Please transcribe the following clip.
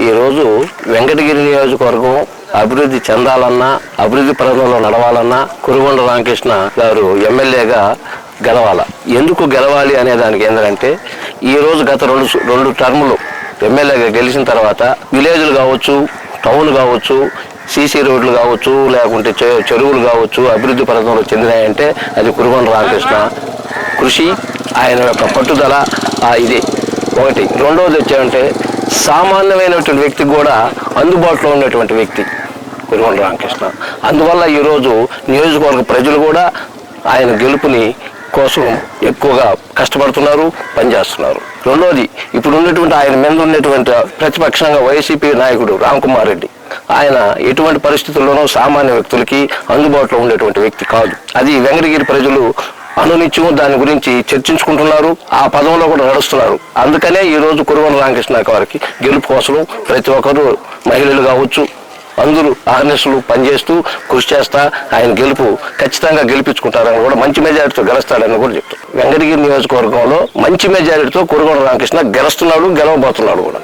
ఈరోజు వెంకటగిరి నియోజకవర్గం అభివృద్ధి చెందాలన్నా అభివృద్ధి పరంలో నడవాలన్నా కురుగొండ రామకృష్ణ గారు ఎమ్మెల్యేగా గెలవాల? ఎందుకు గెలవాలి అనే దానికి ఏంటంటే ఈరోజు గత రెండు రెండు టర్ములు ఎమ్మెల్యేగా గెలిచిన తర్వాత విలేజ్లు కావచ్చు టౌన్ కావచ్చు సీసీ రోడ్లు కావచ్చు లేకుంటే చె- చెరువులు కావచ్చు అభివృద్ధి పరంలో చెందినాయంటే అది కురుగొండ రామకృష్ణ కృషి ఆయన యొక్క పట్టుదల ఇది. ఒకటి. రెండవది వచ్చాయంటే సామాన్యమైనటువంటి వ్యక్తి కూడా అందుబాటులో ఉన్నటువంటి వ్యక్తి కురుగొండ రామకృష్ణ. అందువల్ల ఈరోజు నియోజకవర్గ ప్రజలు కూడా ఆయన గెలుపుని కోసం ఎక్కువగా కష్టపడుతున్నారు పనిచేస్తున్నారు. రెండోది ఇప్పుడు ఉన్నటువంటి ఆయన మీద ఉన్నటువంటి ప్రతిపక్షంగా వైసీపీ నాయకుడు రామ్కుమార్ రెడ్డి. ఆయన ఎటువంటి పరిస్థితుల్లోనూ సామాన్య వ్యక్తులకి అందుబాటులో ఉండేటువంటి వ్యక్తి కాదు. అది వెంకటగిరి ప్రజలు అనునిత్యం దాని గురించి చర్చించుకుంటున్నారు. ఆ పదంలో కూడా నడుస్తున్నారు. అందుకనే ఈ రోజు రామకృష్ణ గారికి గెలుపు కోసం ప్రతి ఒక్కరూ మహిళలు కావచ్చు అందరూ ఆర్నెస్లు పనిచేస్తూ కృషి చేస్తా ఆయన గెలుపు ఖచ్చితంగా గెలిపించుకుంటారని కూడా మంచి మెజారిటీతో గెలుస్తాడని కూడా చెప్తారు. వెంకటగిరి నియోజకవర్గంలో మంచి మెజారిటీతో కురుగొండ రామకృష్ణ గెలుస్తున్నాడు గెలవబోతున్నాడు కూడా.